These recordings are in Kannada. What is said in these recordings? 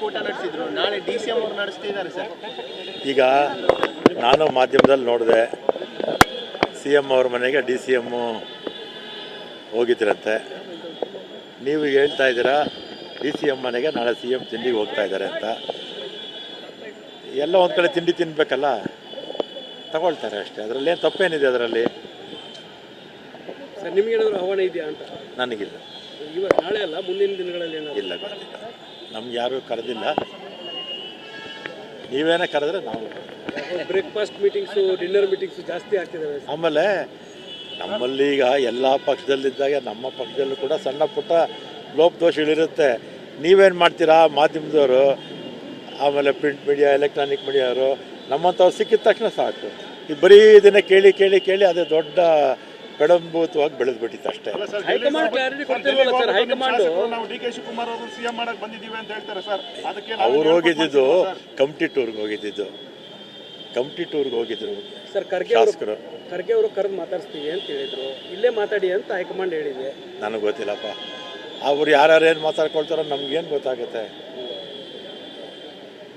ಕೂಟ ನಡೆಸಿದ್ರು. ನಾಳೆ ಡಿ ಸಿ ಎಂ ಅವ್ರು ನಡೆಸ್ತಿದ್ದಾರೆ ಸರ್. ಈಗ ನಾನು ಮಾಧ್ಯಮದಲ್ಲಿ ನೋಡಿದೆ ಸಿ ಎಂ ಅವ್ರ ಮನೆಗೆ ಡಿ ಸಿ ಎಮ್ಮು ಹೋಗಿದ್ರಂತೆ. ನೀವು ಹೇಳ್ತಾ ಇದ್ದೀರಾ ಡಿ ಸಿ ಎಂ ಮನೆಗೆ ನಾಳೆ ಸಿ ಎಂ ತಿಂಡಿಗೆ ಹೋಗ್ತಾ ಇದ್ದಾರೆ ಅಂತ. ಎಲ್ಲ ಒಂದು ಕಡೆ ತಿಂಡಿ ತಿನ್ಬೇಕಲ್ಲ ತಗೊಳ್ತಾರೆ ಅಷ್ಟೇ. ಅದರಲ್ಲಿ ಏನು ತಪ್ಪೇನಿದೆ ಅದರಲ್ಲಿ? ಸರ್ ನಿಮ್ಗೆ ಏನಾದರೂ ಆಹ್ವಾನ ಇದೆಯಾ ಅಂತ? ನನಗಿಲ್ಲ. ಇವತ್ತು ನಾಳೆ ಅಲ್ಲ ಮುಂದಿನ ದಿನಗಳಲ್ಲಿ ಏನಾದರೂ? ಇಲ್ಲ ಗೊತ್ತಿಲ್ಲ. ನಮ್ಗೆ ಯಾರೂ ಕರೆದಿಲ್ಲ. ನೀವೇನೇ ಕರೆದ್ರೆ ನಾವು ಬ್ರೇಕ್ಫಾಸ್ಟ್ ಮೀಟಿಂಗ್ಸು ಡಿನ್ನರ್ ಮೀಟಿಂಗ್ಸು ಜಾಸ್ತಿ ಆಗ್ತಿದ್ದಾವೆ ಆಮೇಲೆ ನಮ್ಮಲ್ಲಿ ಈಗ ಎಲ್ಲ ಪಕ್ಷದಲ್ಲಿದ್ದಾಗ ನಮ್ಮ ಪಕ್ಷದಲ್ಲೂ ಕೂಡ ಸಣ್ಣ ಪುಟ್ಟ ಲೋಪದೋಷಗಳಿರುತ್ತೆ ನೀವೇನು ಮಾಡ್ತೀರಾ ಮಾಧ್ಯಮದವರು ಆಮೇಲೆ ಪ್ರಿಂಟ್ ಮೀಡಿಯಾ ಎಲೆಕ್ಟ್ರಾನಿಕ್ ಮೀಡಿಯಾವರು ನಮ್ಮಂಥವ್ರು ಸಿಕ್ಕಿದ ತಕ್ಷಣ ಸಾಕು. ಈ ಬರೀ ದಿನ ಕೇಳಿ ಕೇಳಿ ಕೇಳಿ ಅದೇ ದೊಡ್ಡ ಬೆಳಂಬೂತವಾಗಿ ಬೆಳೆದ್ಬಿಟ್ಟಿತ್ತು ಅಷ್ಟೇ. ಹೈಕಮಾಂಡ್ ಕ್ಲಾರಿಟಿ ಕೊಡ್ತಿಲ್ವಲ್ಲ ಸರ್ ಹೈಕಮಾಂಡ್. ನಾವು ಡಿ ಕೆ ಶಿವಕುಮಾರ್ ಅವರು ಸಿಎಂ ಮಾಡಕ್ ಬಂದಿದ್ದೀವಿ ಅಂತ ಹೇಳ್ತಾರೆ ಸರ್. ಅದಕ್ಕೆ ಅವ್ರು ಹೋಗಿದ್ದಿದ್ದು ಕಮಿಟಿ ಟೂರ್ಗೆ ಹೋಗಿದ್ದಿದ್ದು. ಕಮಿಟಿ ಟೂರ್ಗೆ ಹೋಗಿದ್ರು ಸರ್ ಖರ್ಗೆ ಅವರು ಶಾಸಕರು. ಖರ್ಗೆ ಅವರು ಕರೆದು ಮಾತಾಡಿಸ್ತೀವಿ ಅಂತ ಹೇಳಿದ್ರು. ಇಲ್ಲೇ ಮಾತಾಡಿ ಅಂತ ಹೈಕಮಾಂಡ್ ಹೇಳಿದೆ. ನನಗೆ ಗೊತ್ತಿಲ್ಲಪ್ಪ. ಅವ್ರು ಯಾರ್ಯಾರು ಏನು ಮಾತಾಡ್ಕೊಳ್ತಾರೋ ನಮ್ಗೇನು ಗೊತ್ತಾಗುತ್ತೆ?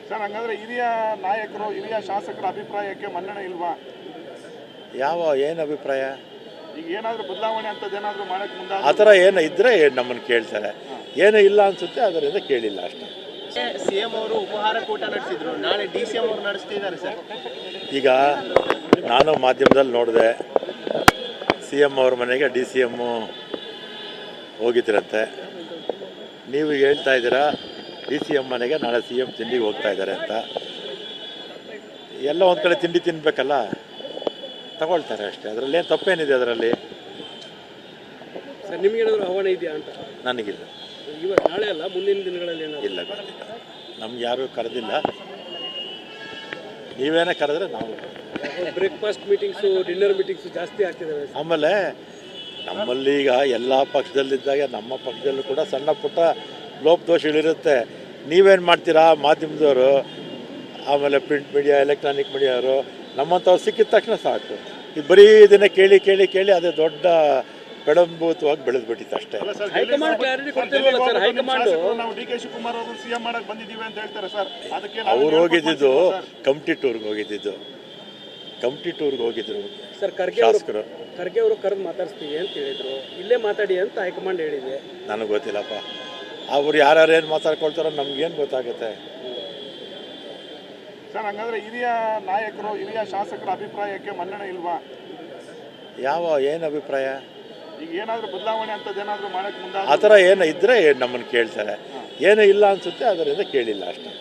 ಸರ್ ಹಂಗಂದ್ರೆ ಹಿರಿಯ ನಾಯಕರು ಹಿರಿಯ ಶಾಸಕರ ಅಭಿಪ್ರಾಯಕ್ಕೆ ಮನ್ನಣೆ ಇಲ್ವಾ? ಯಾವ ಏನು ಅಭಿಪ್ರಾಯ? ಈಗ ಏನಾದ್ರೂ ಬದಲಾವಣೆ ಅಂತದೇನಾದರೂ ಮಾಡಕ್ಕೆ ಮಾಡಕ್ ಮುಂದಾದ ಆ ಥರ ಏನು ಇದ್ದರೆ ನಮ್ಮನ್ನು ಕೇಳ್ತಾರೆ. ಏನು ಇಲ್ಲ ಅನ್ಸುತ್ತೆ ಅದರಿಂದ ಕೇಳಿಲ್ಲ ಅಷ್ಟೇ. ಸಿ ಎಂ ಅವರು ಉಪಹಾರ ಕೂಟ ನಡೆಸಿದ್ರು. ನಾಳೆ ಡಿ ಸಿ ಎಂ ಅವ್ರು ನಡೆಸ್ತಿದ್ದಾರೆ ಸರ್. ಈಗ ನಾನು ಮಾಧ್ಯಮದಲ್ಲಿ ನೋಡಿದೆ ಸಿ ಎಂ ಅವ್ರ ಮನೆಗೆ ಡಿ ಸಿ ಎಮ್ಮು ಹೋಗಿದ್ರಂತೆ. ನೀವು ಹೇಳ್ತಾ ಇದ್ದೀರಾ ಡಿ ಸಿ ಎಂ ಮನೆಗೆ ನಾಳೆ ಸಿ ಎಂ ತಿಂಡಿಗೆ ಹೋಗ್ತಾ ಇದ್ದಾರೆ ಅಂತ. ಎಲ್ಲ ಒಂದು ಕಡೆ ತಿಂಡಿ ತಿನ್ಬೇಕಲ್ಲ? ತಗೊಳ್ತಾರೆ ಅಷ್ಟೇ. ಅದರಲ್ಲಿ ಏನು ತಪ್ಪೇನಿದೆ ಅದರಲ್ಲಿ? ಸರ್ ನಿಮ್ಗೆ ಏನಾದ್ರು ಆಹ್ವಾನ ಇದೆಯಾ ಅಂತ? ನನಗಿಲ್ಲ. ಇವತ್ತು ನಾಳೆ ಅಲ್ಲ ಮುಂದಿನ ದಿನಗಳಲ್ಲಿ ಏನಾದರೂ? ಇಲ್ಲ ಗೊತ್ತಿಲ್ಲ. ನಮ್ಗೆ ಯಾರೂ ಕರೆದಿಲ್ಲ. ನೀವೇನೇ ಕರೆದ್ರೆ ನಾವು ಬ್ರೇಕ್ಫಾಸ್ಟ್ ಮೀಟಿಂಗ್ಸು ಡಿನ್ನರ್ ಮೀಟಿಂಗ್ಸು ಜಾಸ್ತಿ ಆಗ್ತಿದ್ದಾವೆ ಆಮೇಲೆ ನಮ್ಮಲ್ಲಿ ಈಗ ಎಲ್ಲ ಪಕ್ಷದಲ್ಲಿದ್ದಾಗ ನಮ್ಮ ಪಕ್ಷದಲ್ಲೂ ಕೂಡ ಸಣ್ಣ ಪುಟ್ಟ ಲೋಪದೋಷಗಳಿರುತ್ತೆ ನೀವೇನು ಮಾಡ್ತೀರಾ ಮಾಧ್ಯಮದವರು? ಆಮೇಲೆ ಪ್ರಿಂಟ್ ಮೀಡಿಯಾ ಎಲೆಕ್ಟ್ರಾನಿಕ್ ಮೀಡಿಯಾವರು ನಮ್ಮಂಥವ್ರು ಸಿಕ್ಕಿದ ತಕ್ಷಣ ಸಾಕು. ಈ ಬರೀ ದಿನ ಕೇಳಿ ಕೇಳಿ ಕೇಳಿ ಅದೇ ದೊಡ್ಡ ಕಡಂಭೂತವಾಗಿ ಬೆಳೆದು ಬಿಟ್ಟಿತ್ತು ಅಷ್ಟೇ ಅವರು ಸಿಎಂ ಮಾಡಕ್ ಬಂದಿದೀವಿ ಅಂತ ಹೇಳ್ತಾರೆ ಸರ್. ಅದಕ್ಕೆ ಅವ್ರು ಹೋಗಿದ್ದಿದ್ದು ಕಮಿಟಿ ಟೂರ್ಗೆ ಹೋಗಿದ್ದಿದ್ದು. ಕಮಿಟಿ ಟೂರ್ಗೆ ಹೋಗಿದ್ರು ಸರ್ ಖರ್ಗೆ ಶಾಸಕರು. ಖರ್ಗೆ ಅವರು ಕರೆದು ಮಾತಾಡಿಸ್ತೀವಿ ಅಂತ ಹೇಳಿದ್ರು. ಇಲ್ಲೇ ಮಾತಾಡಿ ಅಂತ ಹೈಕಮಾಂಡ್ ಹೇಳಿದೆ ನನಗೆ ಗೊತ್ತಿಲ್ಲಪ್ಪ. ಅವ್ರು ಯಾರ್ಯಾರು ಏನು ಮಾತಾಡ್ಕೊಳ್ತಾರೋ ನಮ್ಗೇನು ಗೊತ್ತಾಗುತ್ತೆ. ಸರ್ ಹಂಗಂದ್ರೆ ಹಿರಿಯ ನಾಯಕರು ಹಿರಿಯ ಶಾಸಕರ ಅಭಿಪ್ರಾಯಕ್ಕೆ ಮನ್ನಣೆ ಇಲ್ವಾ? ಯಾವ ಏನು ಅಭಿಪ್ರಾಯ? ಈಗ ಏನಾದರೂ ಬದಲಾವಣೆ ಅಂತದೇನಾದರೂ ಮಾಡೋಕ್ಕೆ ಮಾಡಕ್ ಮುಂದಾದ ಆ ಥರ ಏನು ಇದ್ದರೆ ನಮ್ಮನ್ನು ಕೇಳ್ತಾರೆ. ಏನೂ ಇಲ್ಲ ಅನ್ಸುತ್ತೆ ಅದರಿಂದ ಕೇಳಿಲ್ಲ ಅಷ್ಟೇ.